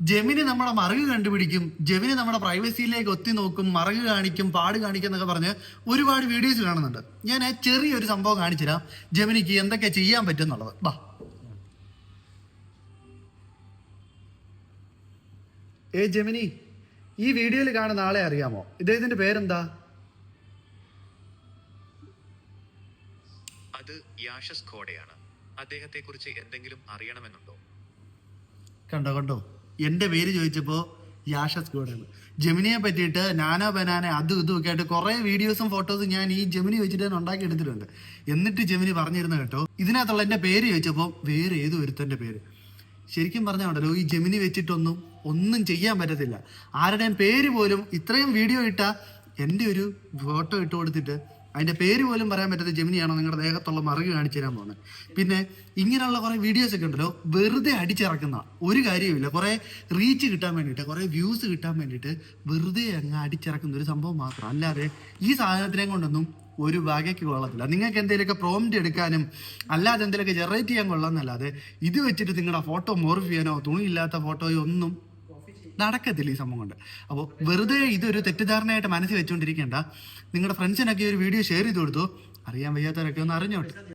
Gemini നമ്മുടെ മറുക് കണ്ടുപിടിക്കും Gemini നമ്മുടെ പ്രൈവസിയിലേക്ക് ഒത്തി നോക്കും മറുക് കാണിക്കും പാട് കാണിക്കും എന്നൊക്കെ പറഞ്ഞ് ഒരുപാട് വീഡിയോസ് കാണുന്നുണ്ട്. ഞാൻ ചെറിയൊരു സംഭവം കാണിച്ചുതരാം. ജെമിനിക്ക് എന്തൊക്കെ ചെയ്യാൻ പറ്റും എന്നുള്ളത് ബാ. ഏ ജെമിനി ഈ വീഡിയോയിൽ കാണുന്ന ആളെ അറിയാമോ? ഇദ്ദേഹത്തിന്റെ പേരെന്താ? അത് യാഷസ് ഖോഡയാണ്. അദ്ദേഹത്തെ കുറിച്ച് എന്തെങ്കിലും അറിയണമെന്നുണ്ടോ? കണ്ടോ കണ്ടോ? എന്റെ പേര് ചോദിച്ചപ്പോൾ യാഷസ് ഗോഡാണ്. ജെമിനിയെ പറ്റിയിട്ട് നാനോ ബനാന അതും ഇതും ഒക്കെ ആയിട്ട് കുറേ വീഡിയോസും ഫോട്ടോസും ഞാൻ ഈ ജെമിനി വെച്ചിട്ട് തന്നെ ഉണ്ടാക്കി എടുത്തിട്ടുണ്ട്. എന്നിട്ട് ജെമിനി പറഞ്ഞിരുന്ന കേട്ടോ ഇതിനകത്തുള്ള എന്റെ പേര് ചോദിച്ചപ്പോൾ വേറെ ഏത് ഒരുത്തന്റെ പേര്. ശരിക്കും പറഞ്ഞാൽ ഉണ്ടല്ലോ ഈ ജെമിനി വെച്ചിട്ടൊന്നും ഒന്നും ചെയ്യാൻ പറ്റത്തില്ല. ആരുടെയും പേര് പോലും ഇത്രയും വീഡിയോ ഇട്ട എന്റെ ഒരു ഫോട്ടോ ഇട്ട് കൊടുത്തിട്ട് അതിന്റെ പേര് പോലും പറയാൻ പറ്റാത്ത ജമിനിയാണോ നിങ്ങളുടെ ദേഹത്തുള്ള മറുകി കാണിച്ചു തരാൻ പോകുന്നത്. പിന്നെ ഇങ്ങനെയുള്ള കുറേ വീഡിയോസ് ഒക്കെ ഉണ്ടല്ലോ വെറുതെ അടിച്ചിറക്കുന്ന ഒരു കാര്യവുമില്ല. കുറേ റീച്ച് കിട്ടാൻ വേണ്ടിയിട്ട് കുറേ വ്യൂസ് കിട്ടാൻ വേണ്ടിയിട്ട് വെറുതെ അങ്ങ് അടിച്ചിറക്കുന്ന ഒരു സംഭവം മാത്രം. അല്ലാതെ ഈ സാധനത്തിനെ കൊണ്ടൊന്നും ഒരു വകയ്ക്ക് കൊള്ളത്തില്ല. നിങ്ങൾക്ക് എന്തെങ്കിലുമൊക്കെ പ്രോംപ്റ്റ് എടുക്കാനും അല്ലാതെ എന്തെങ്കിലുമൊക്കെ ജനറേറ്റ് ചെയ്യാൻ കൊള്ളാമെന്നല്ലാതെ ഇത് വെച്ചിട്ട് നിങ്ങളുടെ ഫോട്ടോ മോർഫ് ചെയ്യാനോ തുണിയില്ലാത്ത ഫോട്ടോയോ ഒന്നും നടക്കത്തില്ല ഈ സംഭവം കൊണ്ട്. അപ്പോൾ വെറുതെ ഇതൊരു തെറ്റിദ്ധാരണയായിട്ട് മനസ്സിൽ വെച്ചുകൊണ്ടിരിക്കേണ്ട നിങ്ങളുടെ ഫ്രണ്ട്സിനൊക്കെ ഒരു വീഡിയോ ഷെയർ ചെയ്ത് കൊടുത്തു. അറിയാൻ വയ്യാത്തവരൊക്കെ ഒന്ന് അറിഞ്ഞോട്ടെ.